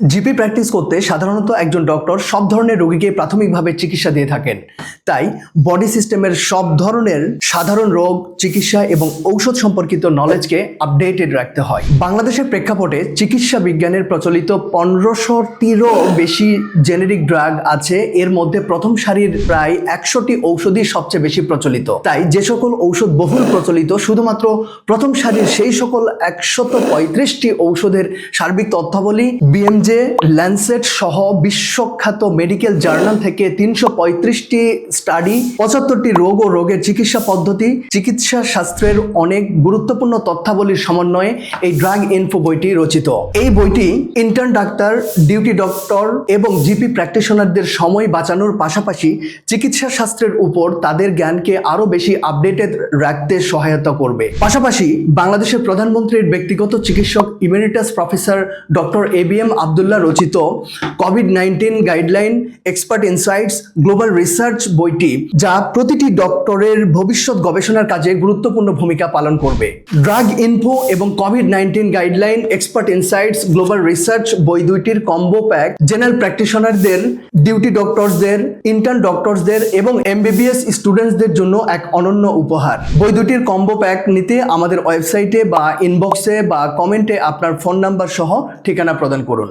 GP practice করতে সাধারণত একজন ডক্টর সব ধরনের রোগীকে প্রাথমিকভাবে চিকিৎসা দিয়ে থাকেন। তাই বডি সিস্টেমের সব ধরনের সাধারণ রোগ, চিকিৎসা এবং ঔষধ সম্পর্কিত নলেজকে আপডেটেড রাখতে হয়। বাংলাদেশের প্রেক্ষাপটে চিকিৎসা বিজ্ঞানের প্রচলিত পনেরোশোটিরও বেশি জেনেরিক ড্রাগ আছে। এর মধ্যে প্রথম সারির প্রায় একশোটি ঔষধই সবচেয়ে বেশি প্রচলিত। তাই যে সকল ঔষধ বহুল প্রচলিত, শুধুমাত্র প্রথম সারির সেই সকল একশত পঁয়ত্রিশটি ঔষধের সার্বিক তথ্যাবলী বিএমজে ল্যান্সেট সহ বিশ্বখ্যাত মেডিকেল জার্নাল থেকে তিনশো পঁয়ত্রিশটি স্টাডি পঁচাত্তরটি রোগ ও রোগের চিকিৎসা পদ্ধতি, চিকিৎসা শাস্ত্রের অনেক গুরুত্বপূর্ণ তথ্যাবলীর সমন্বয়ে এই ড্রাগ ইনফো বইটি রচিত। এই বইটি ইন্টার্ন ডাক্তার ডিউটি ডক্টর এবং জিপি প্র্যাকটিশনারদের সময় বাঁচানোর পাশাপাশি চিকিৎসা শাস্ত্রের উপর তাদের জ্ঞানকে আরও বেশি আপডেটেড রাখতে সহায়তা করবে। পাশাপাশি বাংলাদেশের প্রধানমন্ত্রীর ব্যক্তিগত চিকিৎসক ইমিউনিটাস professor doctor A B M Abdullah রচিত Covid nineteen guideline expert insights global research বইটি, যা প্রতিটি ডক্টরের ভবিষ্যৎ গবেষণার কাজে গুরুত্বপূর্ণ ভূমিকা পালন করবে। ড্রাগ ইনফো এবং Covid nineteen guideline expert insights global research বই দুইটির কম্বো প্যাক জেনারেল প্র্যাকটিশনারদের ডিউটি ডক্টরসদের ইন্টার্ন ডক্টরসদের এবং এমবিবিএস স্টুডেন্টসদের জন্য এক অনন্য উপহার। বই দুটির কম্বো প্যাক নিতে আমাদের ওয়েবসাইটে বা ইনবক্সে বা কমেন্টে আপনার ফোন নাম্বার সহ ঠিকানা প্রদান করুন।